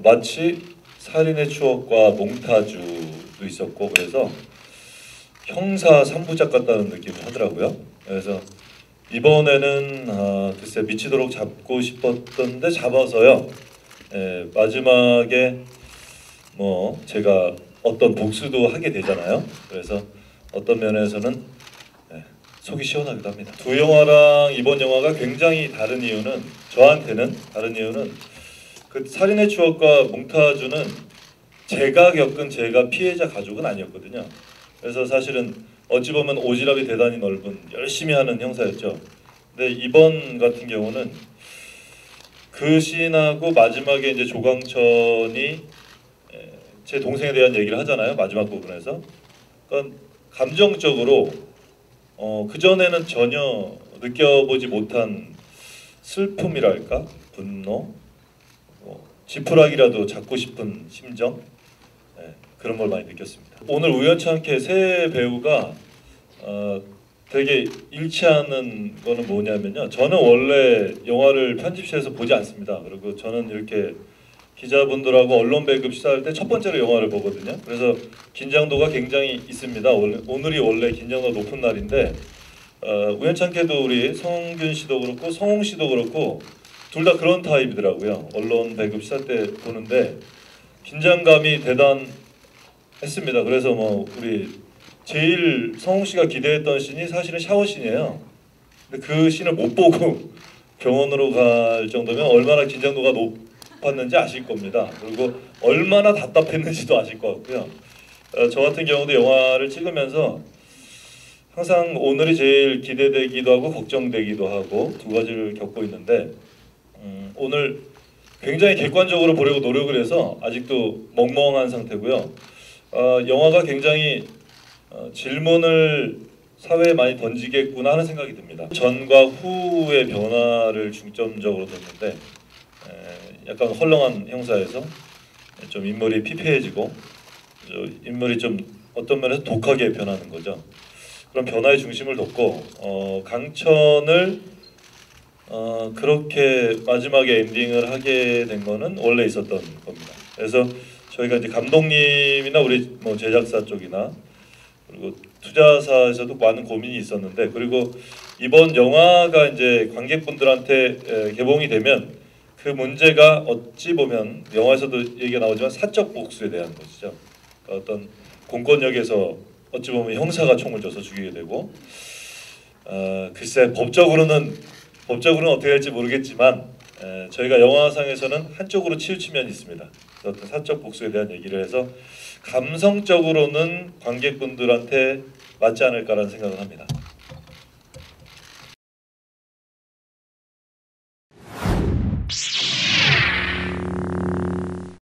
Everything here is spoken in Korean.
어, 마치 살인의 추억과 몽타주도 있었고 그래서 형사 3부작 같다는 느낌을 하더라고요. 그래서 이번에는 아, 글쎄 미치도록 잡고 싶었던데 잡아서요. 예, 마지막에 뭐 제가 어떤 복수도 하게 되잖아요. 그래서 어떤 면에서는 예, 속이 시원하기도 합니다. 두 영화랑 이번 영화가 굉장히 다른 이유는 저한테는 다른 이유는 그 살인의 추억과 몽타주는 제가 겪은 제가 피해자 가족은 아니었거든요. 그래서 사실은 어찌 보면 오지랖이 대단히 넓은 열심히 하는 형사였죠. 근데 이번 같은 경우는 그 씬하고 마지막에 이제 조광천이 에, 제 동생에 대한 얘기를 하잖아요. 마지막 부분에서. 그러니까 감정적으로 어, 그 전에는 전혀 느껴보지 못한 슬픔이랄까 분노, 뭐, 지푸라기라도 잡고 싶은 심정 네, 그런 걸 많이 느꼈습니다. 오늘 우연찮게 새 배우가 어, 되게 일치하는 거는 뭐냐면요. 저는 원래 영화를 편집실에서 보지 않습니다. 그리고 저는 이렇게 기자분들하고 언론 배급 시사할 때 첫 번째로 영화를 보거든요. 그래서 긴장도가 굉장히 있습니다. 오늘, 오늘이 원래 긴장도 높은 날인데 어, 우연찮게도 우리 성균 씨도 그렇고 성홍 씨도 그렇고 둘 다 그런 타입이더라고요. 언론 배급 시사 때 보는데 긴장감이 대단했습니다. 그래서 뭐 우리 제일 성홍 씨가 기대했던 씬이 사실은 샤워 씬이에요. 근데 그 씬을 못 보고 병원으로 갈 정도면 얼마나 긴장도가 높았는지 아실 겁니다. 그리고 얼마나 답답했는지도 아실 것 같고요. 어, 저 같은 경우도 영화를 찍으면서 항상 오늘이 제일 기대되기도 하고 걱정되기도 하고 두 가지를 겪고 있는데 음, 오늘 굉장히 객관적으로 보려고 노력을 해서 아직도 멍멍한 상태고요. 어, 영화가 굉장히 어, 질문을 사회에 많이 던지겠구나 하는 생각이 듭니다. 전과 후의 변화를 중점적으로 뒀는데 에, 약간 헐렁한 형사에서 좀 인물이 피폐해지고 저 인물이 좀 어떤 면에서 독하게 변하는 거죠. 그런 변화의 중심을 뒀고 어, 강천을 어, 그렇게 마지막에 엔딩을 하게 된 거는 원래 있었던 겁니다. 그래서 저희가 이제 감독님이나 우리 뭐 제작사 쪽이나 그리고 투자사에서도 많은 고민이 있었는데 그리고 이번 영화가 이제 관객분들한테 에, 개봉이 되면 그 문제가 어찌 보면 영화에서도 얘기가 나오지만 사적 복수에 대한 것이죠. 어떤 공권력에서 어찌 보면 형사가 총을 져서 죽이게 되고 어, 글쎄 법적으로는 법적으로는 어떻게 할지 모르겠지만 에, 저희가 영화상에서는 한쪽으로 치우치면 있습니다. 어떤 사적 복수에 대한 얘기를 해서 감성적으로는 관객분들한테 맞지 않을까라는 생각을 합니다.